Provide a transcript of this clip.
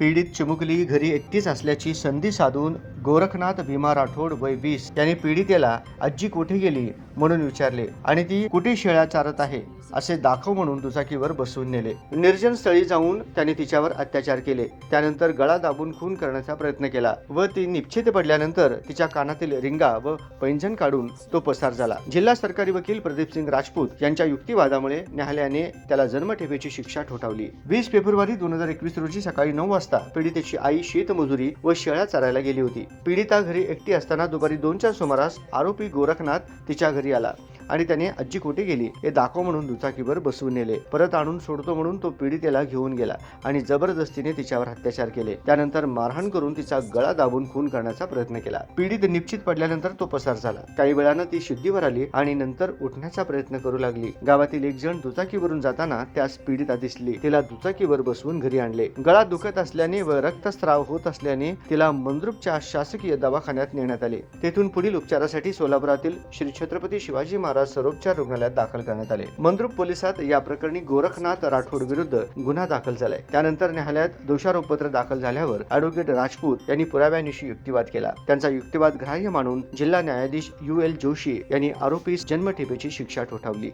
पीडित चिमुकली घरी एकटीच असल्याची संधी साधून गोरखनाथ भीमा राठोड वय वीस यांनी पीडितेला आजी कोठे गेली? म्हणून विचारले. आणि ती कुठे शेळ्या चारत आहे? असे दाखव म्हणून दुचाकीवर बसवून नेले. निर्जन स्थळी जाऊन त्याने तिच्यावर अत्याचार केले. त्यानंतर गळा दाबून खून करण्याचा प्रयत्न केला व ती निश्चित पडल्यानंतर तिच्या कानातील रिंगा व पैंजण काढून तो पसार झाला. जिल्हा सरकारी वकील प्रदीप सिंग राजपूत यांच्या युक्तिवादामुळे न्यायालयाने त्याला जन्मठेपेची शिक्षा ठोठावली. वीस फेब्रुवारी दोन हजार एकवीस रोजी सकाळी नऊ वाजता पीडितेची आई शेतमजुरी व शेळ्या चरायला गेली होती. पीडिता घरी एकटी असताना दुपारी दोनच्या सुमारास आरोपी गोरखनाथ तिच्या घरी घरी आला आणि त्याने आजी कुठे गेली हे दाखव म्हणून दुचाकीवर बसवून नेले. परत आणून सोडतो म्हणून तो पीडितेला घेऊन गेला आणि जबरदस्तीने तिच्यावर अत्याचार केले. त्यानंतर मारहाण करून तिचा गळा दाबून खून करण्याचा प्रयत्न केला. पीडित निश्चित पडल्यानंतर तो पसार झाला. काही वेळानं ती शुद्धीवर आली आणि नंतर उठण्याचा प्रयत्न करू लागली. गावातील एक जण दुचाकीवरून जाताना त्यास पीडिता दिसली. तिला दुचाकीवर बसवून घरी आणले. गळा दुखत असल्याने व रक्तस्राव होत असल्याने तिला मंद्रुपच्या शासकीय दवाखान्यात नेण्यात आले. तेथून पुढील उपचारासाठी सोलापुरातील श्री छत्रपती छत्रपती शिवाजी महाराज सरोपचार रुग्णालयात दाखल करण्यात आले. मंद्रुप पोलिसात या प्रकरणी गोरखनाथ राठोड विरुद्ध गुन्हा दाखल झालाय. त्यानंतर न्यायालयात दोषारोपपत्र दाखल झाल्यावर अॅडव्होकेट राजपूत यांनी पुराव्यानिशी युक्तिवाद केला. त्यांचा युक्तिवाद ग्राह्य मानून जिल्हा न्यायाधीश यू एल जोशी यांनी आरोपीस जन्मठेपेची शिक्षा ठोठावली.